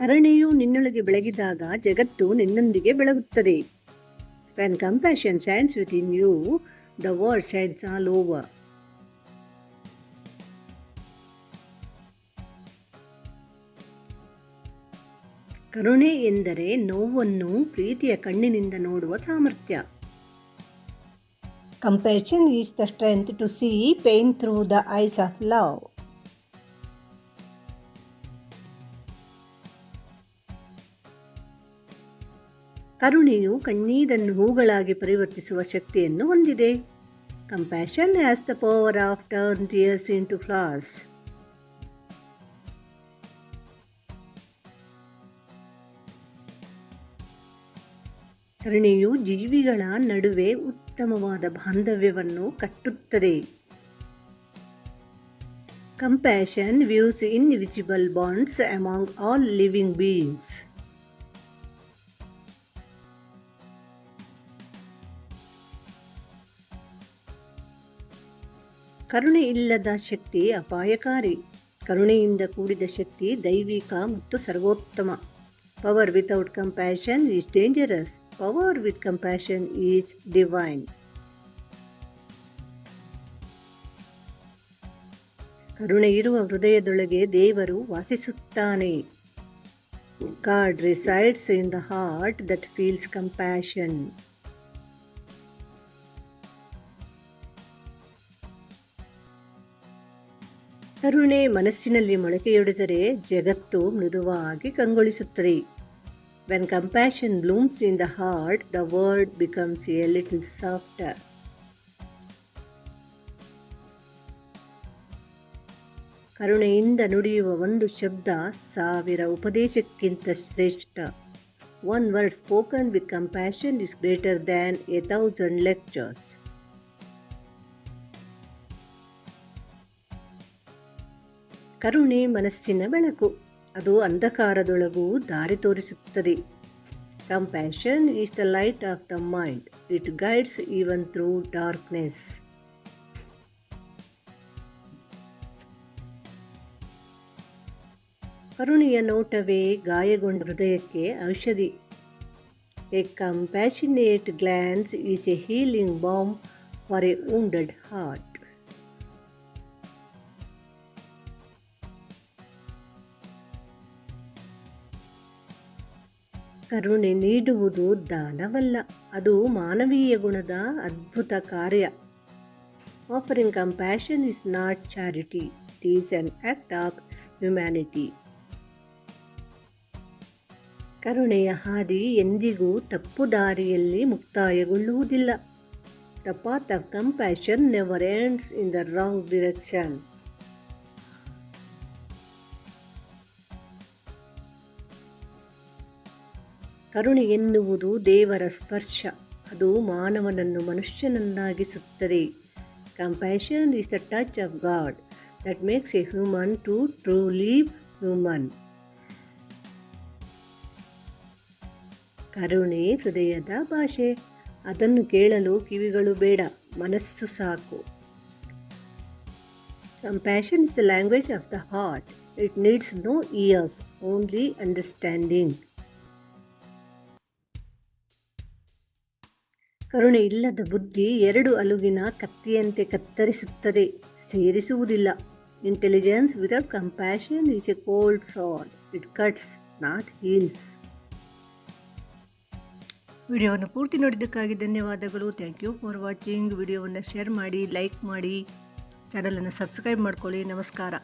ಕರುಣೆಯು ನಿನ್ನೊಳಗೆ ಬೆಳಗಿದಾಗ ಜಗತ್ತು ನಿನ್ನೊಂದಿಗೆ ಬೆಳಗುತ್ತದೆ. When compassion shines within you the world shines all over ಕರುಣೆ ಎಂದರೆ ನೋವನ್ನು ಪ್ರೀತಿಯ ಕಣ್ಣಿನಿಂದ ನೋಡುವ ಸಾಮರ್ಥ್ಯ. Compassion is the strength to see pain through the eyes of love ಕರುಣೆಯು ಕಣ್ಣೀರನ್ನು ಹೂಗಳಾಗಿ ಪರಿವರ್ತಿಸುವ ಶಕ್ತಿಯನ್ನು ಹೊಂದಿದೆ. Compassion has the power of turn tears into flowers ಕರುಣೆಯು ಜೀವಿಗಳ ನಡುವೆ ಉತ್ತಮವಾದ ಬಾಂಧವ್ಯವನ್ನು ಕಟ್ಟುತ್ತದೆ. Compassion weaves invisible bonds among all living beings ಕರುಣೆ ಇಲ್ಲದ ಶಕ್ತಿ ಅಪಾಯಕಾರಿ. ಕರುಣೆಯಿಂದ ಕೂಡಿದ ಶಕ್ತಿ ದೈವಿಕ ಮತ್ತು ಸರ್ವೋತ್ತಮ. Power without compassion is dangerous power with compassion is divine ಕರುಣೆ ಇರುವ ಹೃದಯದೊಳಗೆ ದೇವರು ವಾಸಿಸುತ್ತಾನೆ. God resides in the heart that feels compassion ಕರುಣೆ ಮನಸ್ಸಿನಲ್ಲಿ ಮೊಳಕೆಯೊಡೆದರೆ ಜಗತ್ತು ಮೃದುವಾಗಿ ಕಂಗೊಳಿಸುತ್ತದೆ. When compassion blooms in the heart the world becomes a little softer ಕರುಣೆಯಿಂದ ನುಡಿಯುವ ಒಂದು ಶಬ್ದ ಸಾವಿರ ಉಪದೇಶಕ್ಕಿಂತ ಶ್ರೇಷ್ಠ. One word spoken with compassion is greater than a thousand lectures ಕರುಣೆ ಮನಸ್ಸಿನ ಬೆಳಕು. ಅದು ಅಂಧಕಾರದೊಳಗೂ ದಾರಿ ತೋರಿಸುತ್ತದೆ. Compassion is the light of the mind it guides even through darkness ಕರುಣೆಯ ನೋಟವೇ ಗಾಯಗೊಂಡ ಹೃದಯಕ್ಕೆ ಔಷಧಿ. A compassionate glance is a healing bomb for a wounded heart ಕರುಣೆ ನೀಡುವುದು ದಾನವಲ್ಲ. ಅದು ಮಾನವೀಯ ಗುಣದ ಅದ್ಭುತ ಕಾರ್ಯ. Offering compassion is not charity it is an act of humanity ಕರುಣೆಯ ಹಾದಿ ಎಂದಿಗೂ ತಪ್ಪು ದಾರಿಯಲ್ಲಿ ಮುಕ್ತಾಯಗೊಳ್ಳುವುದಿಲ್ಲ. The path of compassion never ends in the wrong direction ಕರುಣೆ ಎನ್ನುವುದು ದೇವರ ಸ್ಪರ್ಶ. ಅದು ಮಾನವನನ್ನು ಮನುಷ್ಯನನ್ನಾಗಿಸುತ್ತದೆ. Compassion is the touch of God that makes a human to truly human ಕರುಣೆ ಹೃದಯದ ಭಾಷೆ. ಅದನ್ನು ಕೇಳಲು ಕಿವಿಗಳು ಬೇಡ, ಮನಸ್ಸು ಸಾಕು. Compassion is the language of the heart it needs no ears only understanding ಕರುಣೆ ಇಲ್ಲದ ಬುದ್ಧಿ ಎರಡು ಅಲುಗಿನ ಕತ್ತಿಯಂತೆ ಕತ್ತರಿಸುತ್ತದೆ, ಸೇರಿಸುವುದಿಲ್ಲ. Intelligence without compassion is a cold sword it cuts not heals ವಿಡಿಯೋವನ್ನು ಪೂರ್ತಿ ನೋಡಿದ್ದಕ್ಕಾಗಿ ಧನ್ಯವಾದಗಳು. ಥ್ಯಾಂಕ್ ಯು ಫಾರ್ ವಾಚಿಂಗ್ ವಿಡಿಯೋವನ್ನು ಶೇರ್ ಮಾಡಿ ಲೈಕ್ ಮಾಡಿ. ಚಾನಲನ್ನು ಸಬ್ಸ್ಕ್ರೈಬ್ ಮಾಡ್ಕೊಳ್ಳಿ. ನಮಸ್ಕಾರ.